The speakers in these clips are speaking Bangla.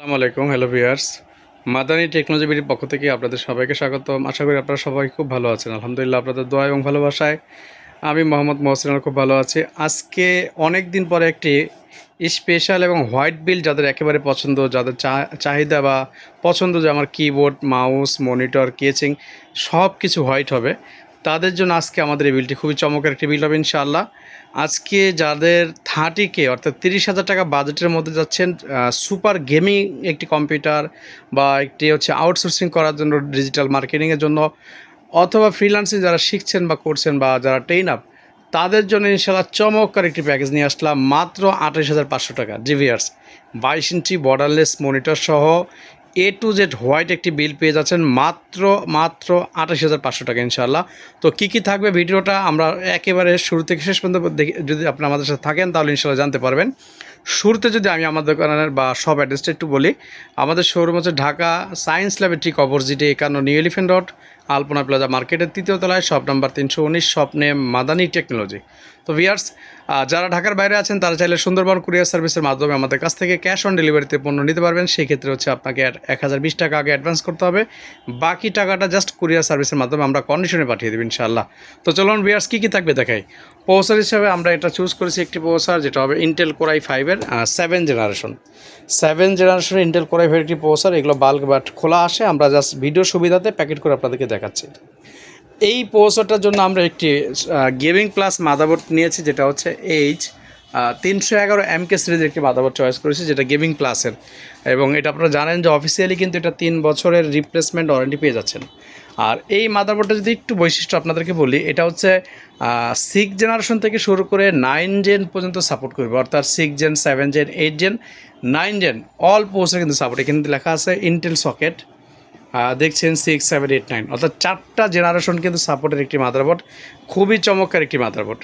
আসসালামু আলাইকুম হ্যালো ভিউয়ার্স মাদানী টেকনোলজি পক্ষ থেকে আপনাদের সবাইকে স্বাগতম। আশা করি আপনারা সবাই খুব ভালো আছেন। আলহামদুলিল্লাহ আপনাদের দোয়া এবং ভালোবাসায় আমি মোহাম্মদ মহসিন খুব ভালো আছি। আজকে অনেক দিন পরে একটি স্পেশাল এবং হোয়াইট বিল যাদের একেবারে পছন্দ, যাদের চাহিদা বা পছন্দ যে আমার কিবোর্ড মাউস মনিটর কেচিং সব কিছু হোয়াইট হবে। তাদের জন্য আজকে আমাদের এই বিলটি খুবই চমকের একটি বিল হবে ইনশাআল্লাহ। আজকে যাদের থার্টি কে অর্থাৎ তিরিশ হাজার টাকা বাজেটের মধ্যে যাচ্ছেন সুপার গেমিং একটি কম্পিউটার বা একটি হচ্ছে আউটসোর্সিং করার জন্য ডিজিটাল মার্কেটিংয়ের জন্য অথবা ফ্রিল্যান্সিং যারা শিখছেন বা করছেন বা যারা ট্রেন আপ তাদের জন্য ইনশাল্লাহ চমৎকার একটি প্যাকেজ নিয়ে আসলাম। মাত্র আঠাশ হাজার পাঁচশো টাকা। জিভিয়ার্স বাইশ ইঞ্চি বর্ডারলেস মনিটর সহ এ টু জেড হোয়াইট একটি বিল পেয়ে যাচ্ছেন মাত্র মাত্র আঠাশ হাজার পাঁচশো টাকা ইনশাল্লাহ তো কী কী থাকবে ভিডিওটা আমরা একেবারে শুরু থেকে শেষ পর্যন্ত যদি আপনি আমাদের সাথে থাকেন, তাহলে ইনশাল্লাহ জানতে পারবেন। শুরুতে যদি আমি আমাদের দোকানের বা সব অ্যাড্রেসটা একটু বলি, আমাদের শোরুম হচ্ছে ঢাকা সায়েন্স ল্যাবের ঠিক অপোজিটে একান্ন new elephant road, Alpana plaza মার্কেটের তৃতীয় তলায় শপ নাম্বার তিনশো উনিশ স্বপ্নে মাদানি টেকনোলজি। তো ভিয়ার্স যারা ঢাকার বাইরে আছেন, তারা চাইলে সুন্দরবন কুরিয়ার সার্ভিসের মাধ্যমে আমাদের কাছ থেকে ক্যাশ অন ডেলিভারিতে পণ্য নিতে পারবেন। সেই ক্ষেত্রে হচ্ছে আপনাকে এক হাজার বিশ টাকা আগে অ্যাডভান্স করতে হবে। বাকি টাকাটা জাস্ট কুরিয়ার সার্ভিসের মাধ্যমে আমরা কন্ডিশনে পাঠিয়ে দেবো ইনশাআল্লাহ। তো চলুন ভিয়ার্স কী কী থাকবে দেখাই। প্রসেসর হিসাবে আমরা এটা চুজ করেছি একটি প্রসেসর যেটা হবে ইন্টেল কোরাই ফাইভের সেভেন জেনারেশন সেভেন জেনারেশনের ইন্টেল কোরাই ফাইভ একটি প্রসেসর এগুলো বাল্ক বাট খোলা আসে, আমরা জাস্ট ভিডিও সুবিধাতে প্যাকেট করে আপনাদেরকে দেখাচ্ছি। এই প্রসেসরটার জন্য আমরা একটি গেমিং প্লাস মাদাবোর্ড নিয়েছি, যেটা হচ্ছে এইচ তিনশো এগারো এম কে সিরিজের একটি মাদাবোর্ড চয়েস করেছি, যেটা গেমিং প্লাসের এবং এটা আপনারা জানেন যে অফিসিয়ালি কিন্তু এটা তিন বছরের রিপ্লেসমেন্ট ওয়ারেন্টি পেয়ে যাচ্ছেন। আর এই মাদারবোর্ডটা যদি একটু বৈশিষ্ট্য আপনাদেরকে বলি, এটা হচ্ছে সিক্স জেনারেশন থেকে শুরু করে নাইন জেন পর্যন্ত সাপোর্ট করবে। অর্থাৎ six gen seven gen eight gen nine gen all পোস্টে কিন্তু সাপোর্ট এখানে লেখা আছে ইন্টেল সকেট দেখছেন সিক্স সেভেন এইট নাইন অর্থাৎ চারটা জেনারেশন কিন্তু সাপোর্টের একটি মাদারবোর্ড, খুবই চমৎকার একটি মাদারবোর্ড।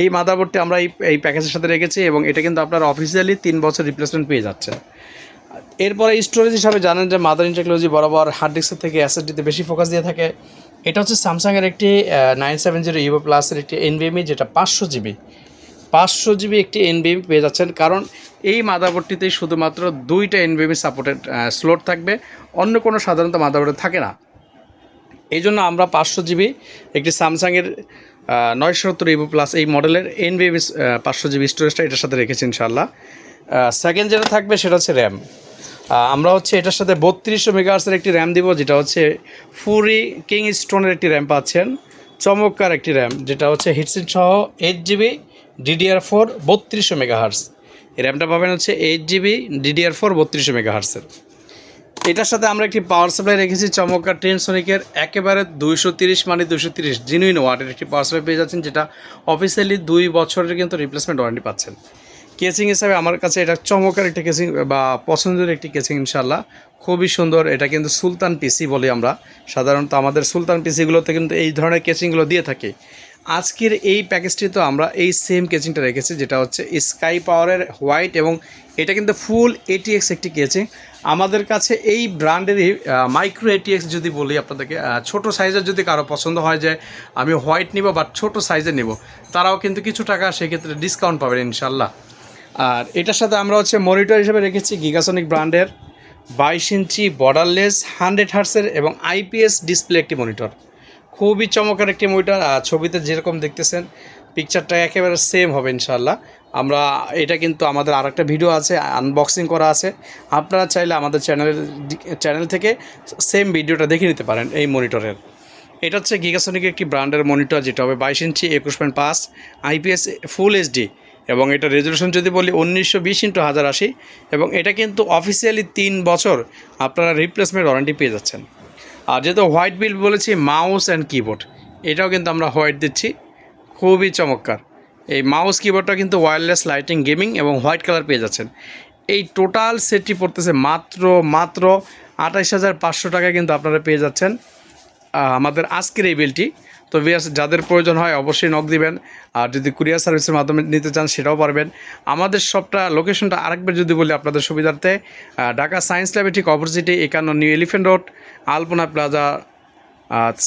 এই মাদারবোর্ডটি আমরা এই এই প্যাকেজের সাথে রেখেছি এবং এটা কিন্তু আপনার অফিসিয়ালি তিন বছর রিপ্লেসমেন্ট পেয়ে যাচ্ছেন এরপরে স্টোরেজ হিসাবে জানেন যে মাদার টেকনোলজি বরাবর হার্ড ডিস্কের থেকে এসএসডিতে বেশি ফোকাস দিয়ে থাকে। এটা হচ্ছে স্যামসাংয়ের একটি নাইন সেভেন জিরো ইভো প্লাসের একটি এনভিএমই যেটা পাঁচশো জিবি পাঁচশো জিবি একটি এনবিএম পেয়ে যাচ্ছেন, কারণ এই মাদাবোর্ডটিতে শুধুমাত্র দুইটা এনবিএমি সাপোর্টেড স্লোট থাকবে, অন্য কোনো সাধারণত মাদাবোর্ডে থাকে না। এই জন্য আমরা পাঁচশো জিবি একটি স্যামসাংয়ের নয়শো সত্তর ইভো প্লাস এই মডেলের এনবিএমি পাঁচশো জিবি স্টোরেজটা এটার সাথে রেখেছি ইনশাল্লাহ সেকেন্ড যেটা থাকবে সেটা হচ্ছে র্যাম আমরা হচ্ছে এটার সাথে বত্রিশশো মেগাহার্সের একটি র্যাম দিব, যেটা হচ্ছে ফুরি কিং স্টোনের একটি র্যাম পাচ্ছেন। চমৎকার একটি র্যাম যেটা হচ্ছে হিটসিট সহ এইট জিবি ডিডিআর ফোর বত্রিশশো মেগাহার্স এই র্যামটা পাবেন হচ্ছে এইট জিবি ডিডিআর ফোর বত্রিশশো মেগাহার্সের এটার সাথে আমরা একটি পাওয়ার সাপ্লাই রেখেছি, চমৎকার টেনসনিকের একেবারে দুইশো তিরিশ মানে দুইশো তিরিশ জিনুইন ওয়াটের একটি পাওয়ার সাপ্লাই পেয়ে যাচ্ছেন, যেটা অফিসিয়ালি দুই বছরের কিন্তু রিপ্লেসমেন্ট ওয়ারেন্টি পাচ্ছেন। কেচিং হিসাবে আমার কাছে এটা চমৎকার একটি কেচিং, বা পছন্দের একটি কেচিং ইনশাল্লাহ খুবই সুন্দর, এটা কিন্তু সুলতান পিসি বলি আমরা। সাধারণত আমাদের সুলতান পিসিগুলোতে কিন্তু এই ধরনের কেচিংগুলো দিয়ে থাকি। আজকের এই প্যাকেজটি তো আমরা এই সেম কেচিংটা রেখেছি, যেটা হচ্ছে স্কাই পাওয়ারের হোয়াইট এবং এটা কিন্তু ফুল এটিএক্স একটি কেচিং। আমাদের কাছে এই ব্র্যান্ডেরই মাইক্রো এটিএক্স যদি বলি আপনাদেরকে ছোট সাইজের যদি কারও পছন্দ হয় যে আমি হোয়াইট নিব বা ছোট সাইজের নেব, তারাও কিন্তু কিছু টাকা সেক্ষেত্রে ডিসকাউন্ট পাবেন ইনশাল্লাহ আর এটার সাথে আমরা হচ্ছে মনিটর হিসেবে রেখেছি গিগাসনিক ব্র্যান্ডের বাইশ ইঞ্চি বর্ডারলেস হান্ড্রেড হার্সের এবং আইপিএস ডিসপ্লে একটি মনিটর খুবই চমৎকার একটি মনিটর আর ছবিতে যেরকম দেখতেছেন পিকচারটা একেবারে সেম হবে ইনশাল্লাহ আমরা, এটা কিন্তু আমাদের আরেকটা ভিডিও আছে আনবক্সিং করা আছে। আপনারা চাইলে আমাদের চ্যানেলের চ্যানেল থেকে সেম ভিডিওটা দেখে নিতে পারেন এই মনিটরের এটা হচ্ছে গিগাসনিক একটি ব্র্যান্ডের মনিটর যেটা হবে বাইশ ইঞ্চি, একুশ পয়েন্ট পাঁচ আইপিএস ফুল এইচডি এবং এটা রেজলিউশন যদি বলি উনিশশো বিশ ইন্টু হাজার আশি, এবং এটা কিন্তু অফিসিয়ালি তিন বছর আপনারা রিপ্লেসমেন্ট ওয়ারেন্টি পেয়ে যাচ্ছেন। আর যেহেতু হোয়াইট বিল বলেছি মাউস অ্যান্ড কিবোর্ড এটাও কিন্তু আমরা হোয়াইট দিচ্ছি। খুবই চমৎকার। এই মাউস কিবোর্ডটা কিন্তু ওয়্যারলেস লাইটিং গেমিং এবং হোয়াইট কালার পেয়ে যাচ্ছেন। এই টোটাল সেটটি পড়তেছে মাত্র মাত্র আঠাইশ হাজার পাঁচশো টাকায় কিন্তু আপনারা পেয়ে যাচ্ছেন। আমাদের আজকের এই বিলটি তো ভিয়াস যাদের প্রয়োজন হয় অবশ্যই নক দিবেন। আর যদি কুরিয়ার সার্ভিসের মাধ্যমে নিতে চান, সেটাও পারবেন। আমাদের সবটা লোকেশনটা আরেকবার যদি বলি আপনাদের সুবিধার্থে ঢাকা সায়েন্স ল্যাবে ঠিক অপোজিটে একান্ন new elephant road Alpana plaza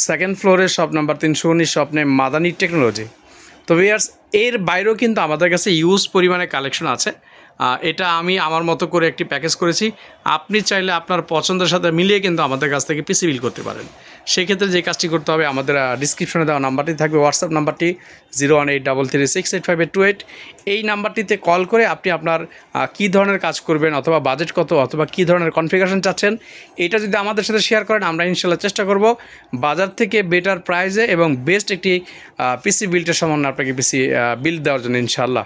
second ফ্লোরে শপ নাম্বার তিনশো উনিশ স্বপ্নে মাদানি টেকনোলজি তো ভিয়ার্স এর বাইরেও কিন্তু আমাদের কাছে ইউজ পরিমাণে কালেকশন আছে। এটা আমি আমার মতো করে একটি প্যাকেজ করেছি। আপনি চাইলে আপনার পছন্দের সাথে মিলিয়ে কিন্তু আমাদের কাছ থেকে পিসি বিল করতে পারেন। সেক্ষেত্রে যে কাজটি করতে হবে, আমাদের ডিসক্রিপশনে দেওয়া নাম্বারটি থাকবে হোয়াটসঅ্যাপ নাম্বারটি zero one eight double three six eight five eight two eight এই নাম্বারটিতে কল করে আপনি আপনার কী ধরনের কাজ করবেন অথবা বাজেট কত অথবা কী ধরনের কনফিগারেশন চাচ্ছেন, এটা যদি আমাদের সাথে শেয়ার করেন, আমরা ইনশাল্লাহ চেষ্টা করব বাজার থেকে বেটার প্রাইজে এবং বেস্ট একটি পিসি বিলটার সামান্য আপনাকে পিসি বিল দেওয়ার জন্য ইনশাল্লাহ।